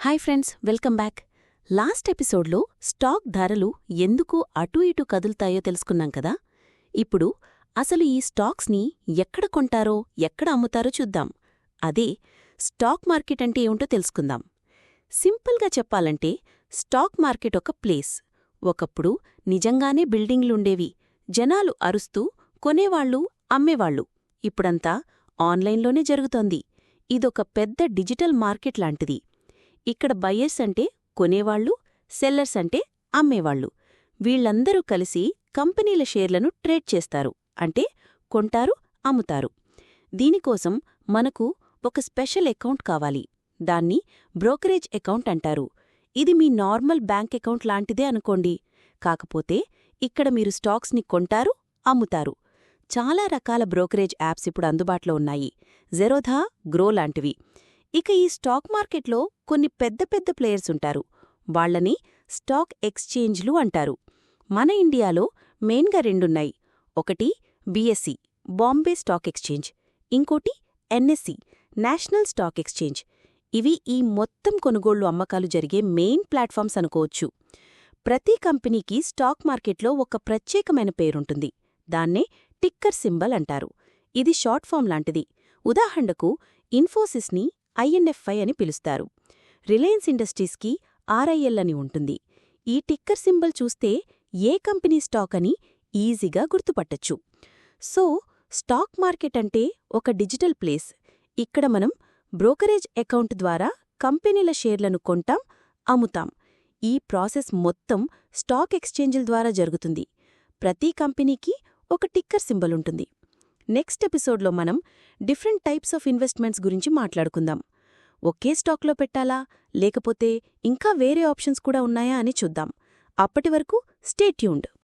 Hi friends welcome back. Last ఎపిసోడ్లో stock ధరలు ఎందుకు అటూ ఇటూ కదులుతాయో తెలుసుకున్నాం కదా? ఇప్పుడు అసలు ఈ స్టాక్స్ని ఎక్కడ కొంటారో ఎక్కడ అమ్ముతారో చూద్దాం. అదే స్టాక్ మార్కెట్ అంటే ఏమిటో తెలుసుకుందాం. సింపుల్గా చెప్పాలంటే స్టాక్ మార్కెట్ ఒక ప్లేస్. ఒకప్పుడు నిజంగానే బిల్డింగ్లుండేవి జనాలు అరుస్తూ కొనేవాళ్ళు అమ్మేవాళ్ళు. ఇప్పుడంతా ఆన్లైన్లోనే జరుగుతోంది. ఇదొక పెద్ద డిజిటల్ మార్కెట్ లాంటిది. ఇక్కడ బయ్యర్స్ అంటే కొనేవాళ్ళు సెల్లర్స్ అంటే అమ్మేవాళ్ళు. వీళ్ళందరూ కలిసి కంపెనీల షేర్లను ట్రేడ్ చేస్తారు అంటే కొంటారు అమ్ముతారు. దీనికోసం మనకు ఒక స్పెషల్ అకౌంట్ కావాలి. దాన్ని బ్రోకరేజ్ అకౌంట్ అంటారు. ఇది మీ నార్మల్ బ్యాంక్ అకౌంట్ లాంటిదే అనుకోండి. కాకపోతే ఇక్కడ మీరు స్టాక్స్ని కొంటారు అమ్ముతారు. చాలా రకాల బ్రోకరేజ్ యాప్స్ ఇప్పుడు అందుబాటులో ఉన్నాయి. జెరోధా గ్రో లాంటివి. ఇక ఈ స్టాక్ మార్కెట్లో కొన్ని పెద్ద పెద్ద ప్లేయర్స్ ఉంటారు. వాళ్ళని స్టాక్ ఎక్స్చేంజ్లు అంటారు. మన ఇండియాలో మెయిన్గా రెండున్నాయి. ఒకటి బీఎస్సీ బాంబే స్టాక్ ఎక్స్చేంజ్. ఇంకోటి ఎన్ఎస్సి నేషనల్ స్టాక్ ఎక్స్చేంజ్. ఇవి ఈ మొత్తం కొనుగోళ్ళు అమ్మకాలు జరిగే మెయిన్ ప్లాట్ఫామ్స్ అనుకోవచ్చు. ప్రతి కంపెనీకి స్టాక్ మార్కెట్లో ఒక ప్రత్యేకమైన పేరుంటుంది. దాన్నే టిక్కర్ సింబల్ అంటారు. ఇది షార్ట్ ఫామ్ లాంటిది. ఉదాహరణకు ఇన్ఫోసిస్ని ఐఎన్ఎఫ్ఐ అని పిలుస్తారు. రిలయన్స్ ఇండస్ట్రీస్కి ఆర్ఐఎల్ అని ఉంటుంది. ఈ టిక్కర్ సింబల్ చూస్తే ఏ కంపెనీ స్టాక్ అని ఈజీగా గుర్తుపట్టచ్చు. సో స్టాక్ మార్కెట్ అంటే ఒక డిజిటల్ ప్లేస్. ఇక్కడ మనం బ్రోకరేజ్ అకౌంట్ ద్వారా కంపెనీల షేర్లను కొంటాం అమ్ముతాం. ఈ ప్రాసెస్ మొత్తం స్టాక్ ఎక్స్చేంజిల ద్వారా జరుగుతుంది. ప్రతి కంపెనీకి ఒక టిక్కర్ సింబల్ ఉంటుంది. నెక్స్ట్ ఎపిసోడ్లో మనం డిఫరెంట్ టైప్స్ ఆఫ్ ఇన్వెస్ట్మెంట్స్ గురించి మాట్లాడుకుందాం. ఒకే స్టాక్లో పెట్టాలా? లేకపోతే ఇంకా వేరే ఆప్షన్స్ కూడా ఉన్నాయా అని చూద్దాం. అప్పటి వరకు స్టే ట్యూన్డ్.